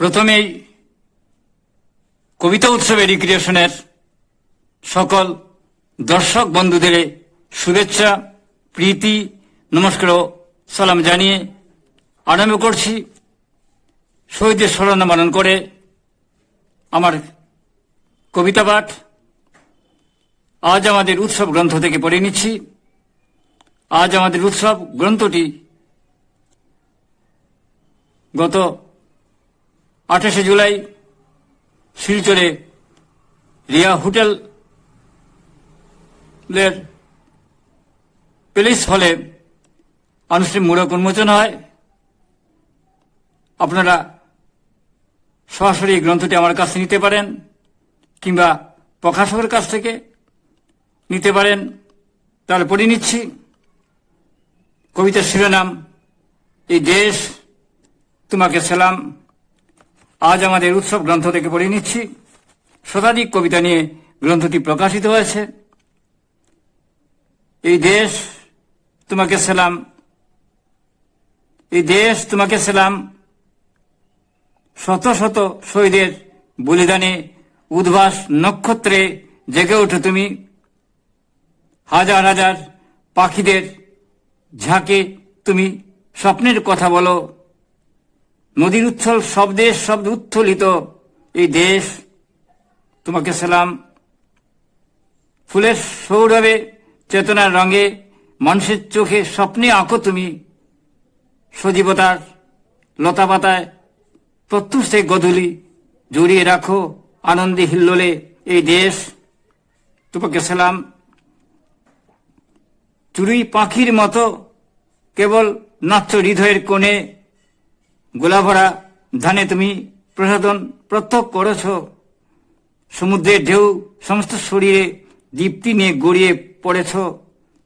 প্রথমেই কবিতা উৎসবে রিক্রিয়েশনের সকল দর্শক বন্ধুদের শুভেচ্ছা, প্রীতি, নমস্কার সালাম জানিয়ে আরম্ভ করছি। শহীদের স্মরণ মানন করে আমার কবিতা পাঠ। আজ আমাদের উৎসব গ্রন্থ থেকে পড়ে নিচ্ছি। আজ আমাদের উৎসব গ্রন্থটি গত আঠাশে জুলাই শিলচরে রিয়া হোটেল প্যালেস হলে আনুষ্ঠানিক মূলক উন্মোচন হয়। আপনারা সরাসরি গ্রন্থটি আমার কাছে নিতে পারেন কিংবা প্রকাশকের কাছ থেকে নিতে পারেন। তাহলে পড়ে নিচ্ছি। কবিতার শিরোনাম, এই দেশ তোমাকে সালাম। আজ আমাদের উৎসব গ্রন্থ থেকে পড়ে নিচ্ছি। শতাধিক কবিতা নিয়ে গ্রন্থটি প্রকাশিত হয়েছে। এই দেশ তোমাকে সালাম। এই দেশ তোমাকে সালাম। শত শত শহীদের বলিদানে, উদ্ভাস নক্ষত্রে জেগে ওঠো তুমি। হাজার হাজার পাখিদের ঝাঁকে তুমি স্বপ্নের কথা বলো। নদীর উচ্ছল শব্দে শব্দ উত্থলিত এই দেশ। তোমাকে সালাম। ফুলের সৌরভে, চেতনার রঙে, মানুষের চোখে স্বপ্নে আঁকো তুমি। সজীবতার লতা পাতায় প্রত্যুষে গধূলি জড়িয়ে রাখো আনন্দে হিল্লোলে এই দেশ। তোমাকে সালাম। চুড়ি পাখির মতো কেবল নাচ্য হৃদয়ের কোণে গোলাভরা, ধানে তুমি প্রসাদন প্রত্যক্ষ করেছ। সমুদ্রের ঢেউ সমস্ত শরীরে দীপ্তি নিয়ে গড়িয়ে পড়েছ।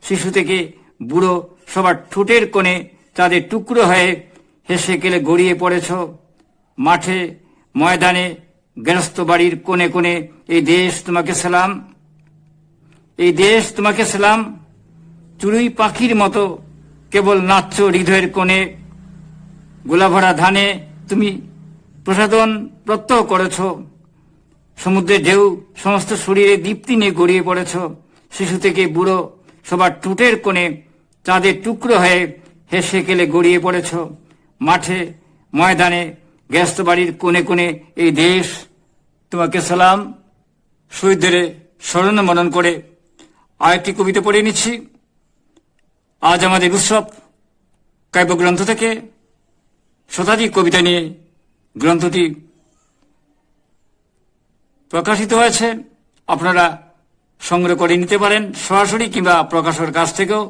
শিশু থেকে বুড়ো সবার ঠোঁটের কোণে চাঁদের টুকরো হয়ে হেসে গেলে গড়িয়ে পড়েছ। মাঠে, ময়দানে গৃহস্থ বাড়ির কোণে কোণে এই দেশ তোমাকে সালাম। এই দেশ তোমাকে সালাম। চুড়ুই পাখির মতো কেবল নাচ্য হৃদয়ের কোণে গোলাভরা ধানে তুমি প্রসাদন প্রত্যহ করেছ। সমুদ্রের ঢেউ সমস্ত শরীরে দীপ্তি নিয়ে গড়িয়ে পড়েছ। শিশু থেকে বুড়ো সবার টুটের কোণে চাঁদের টুকরো হয়ে হেসে কেলে গড়িয়ে পড়েছ। মাঠে, ময়দানে গ্যাস্ত বাড়ির কোণে কোণে এই দেশ। তোমাকে সালাম। শহীদদের স্মরণ মনন করে আরেকটি কবিতা পড়ে নিচ্ছি। আজ আমাদের উৎসব কাব্যগ্রন্থ থেকে শতাধিক কবিতা নিয়ে গ্রন্থটি প্রকাশিত হয়েছে। আপনারা সংগ্রহ করে নিতে পারেন সরাসরি কিংবা প্রকাশের কাছ থেকেও।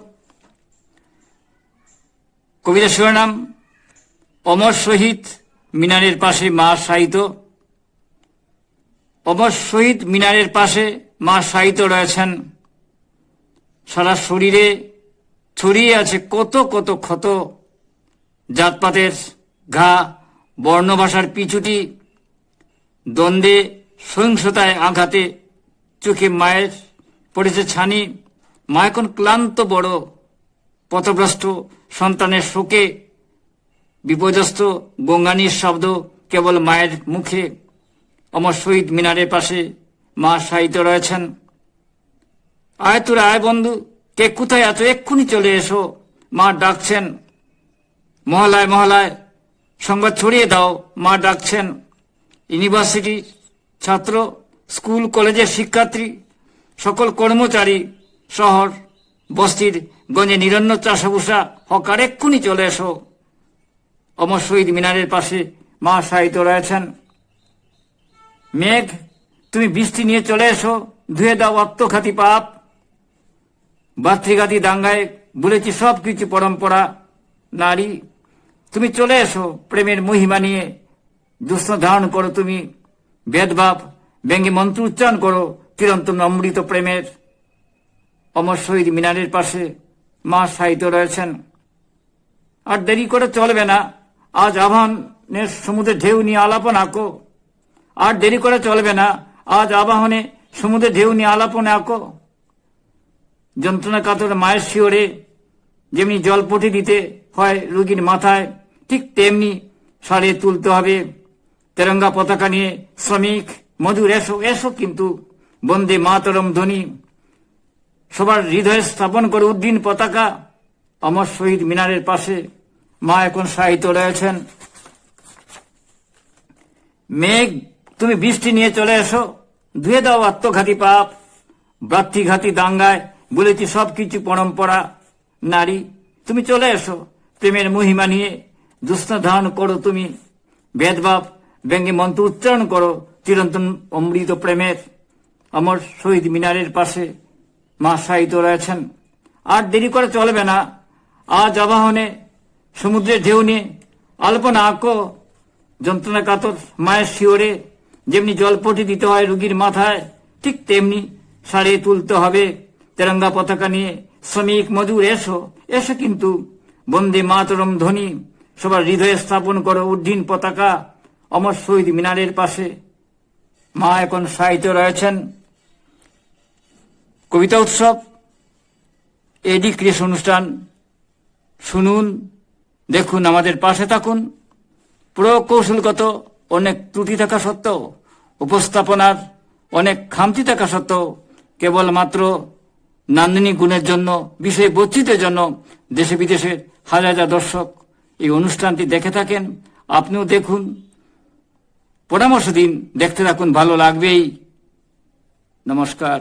কবিতা শিরোনাম, অমর শহীদ মিনারের পাশে মা সাহিত্য অমর শহীদ মিনারের পাশে মা সাহিত্য রয়েছেন। সারা শরীরে ছড়িয়ে আছে কত কত ক্ষত, জাতপাতের ঘা, বর্ণভাষার পিছুটি, দ্বন্দ্বে, সহিংসতায় আঘাতে, চোখে মায়ের পড়েছে ছানি মা এখন ক্লান্ত বড়, পথভ্রষ্ট, সন্তানের শোকে বিপর্যস্ত, গঙ্গানির শব্দ কেবল মায়ের মুখে। অমর শহীদ মিনারের পাশে মা সাহিত্য রয়েছেন। আয় তোরা আয় বন্ধু, কে কোথায় আছো? এক্ষুনি চলে এসো। মা ডাকছেন, মহলায় মহলায়। সংবাদ ছড়িয়ে দাও। মা ডাকছেন। ইউনিভার্সিটি ছাত্র, স্কুল, কলেজের শিক্ষার্থী, সকল কর্মচারী, শহর, বস্তির গঞ্জে নিরন্ন চাষাভূষা হকার, এক্ষুনি চলে এসো। অমর শহীদ মিনারের পাশে মা সাহিত্য রয়েছেন। মেঘ, তুমি বৃষ্টি নিয়ে চলে এসো। ধুয়ে দাও আত্মঘাতী পাপ। বাত্রিঘাতী দাঙ্গায় বলেছি সব কিছু পরম্পরা। নারী তুমি চলে এসো প্রেমের মহিমা নিয়ে। দুঃস্থ ধারণ করো তুমি। বেদভাব ব্যঙ্গে মন্ত্র উচ্চারণ করো, চিরন্তন অমৃত প্রেমের। অমর শহীদ মিনারের পাশে মা সাহিত্য রয়েছেন। আর দেরি করে চলবে না। আজ আবাহনের সমুদ্রে ঢেউ নিয়ে আলাপন আঁকো। আর দেরি করে চলবে না। আজ আবাহনে সমুদ্রে ঢেউ নিয়ে আলাপনে আঁকো। যন্ত্রণা কাতর মায়ের শিওরে যেমনি জল জলপটি দিতে হয় রুগীর মাথায় ঠিক তেমনি সারে তুলতে হবে। তেরঙ্গা পতাকা নিয়ে শ্রমিক মধুর এসো এসো কিন্তু বন্দে মাতরম ধ্বনি। সবার হৃদয়ে স্থাপন করে উদ্দিন পতাকা অমর শহীদ মিনারের পাশে মা এখন সাহিত্য রয়েছেন। মেঘ, তুমি বৃষ্টি নিয়ে চলে এসো। ধুয়ে দাও আত্মঘাতী পাপ। ব্রাতৃঘাতী দাঙ্গায় বলেছি সবকিছু পরম্পরা। নারী, তুমি চলে এসো প্রেমের মহিমা নিয়ে। দুষ্ণ ধারণ করো তুমি। ভেদভাব ব্যঙ্গে মন্ত্র উচ্চারণ করো। চিরন্তন অমৃত প্রেমের আমার শহীদ মিনারের পাশে মা সাহিত্য রয়েছেন। আর দেরি করে চলবে না। আজ আবাহনে সমুদ্রের ঢেউ নিয়ে আলপনা আঁকো। যন্ত্রণা কাতর মায়ের শিওরে যেমনি জলপটি দিতে হয় রুগীর মাথায়, ঠিক তেমনি সারিয়ে তুলতে হবে। তেরঙ্গা পতাকা নিয়ে শ্রমিক মজুর এসো। এসো কিন্তু। বন্দে মাতরম ধ্বনি। সবার হৃদয়ে স্থাপন করো উড্ডীন পতাকা অমর শহীদ মিনারের পাশে। মা এখন সাহিত্য রয়েছেন। কবিতা উৎসব, এডি ক্রিস অনুষ্ঠান। শুনুন, দেখুন, আমাদের পাশে থাকুন। প্রকৌশলগত অনেক ত্রুটি থাকা সত্ত্বেও, উপস্থাপনার অনেক খামতি থাকা সত্ত্বেও, কেবলমাত্র নান্দনিক গুণের জন্য বিষয় বৈচিত্র্যের জন্য দেশে বিদেশের হাজার হাজার দর্শক এই অনুষ্ঠানটি দেখে থাকেন। আপনিও দেখুন। পরামর্শ দিন দেখতে থাকুন ভালো লাগবেই। নমস্কার।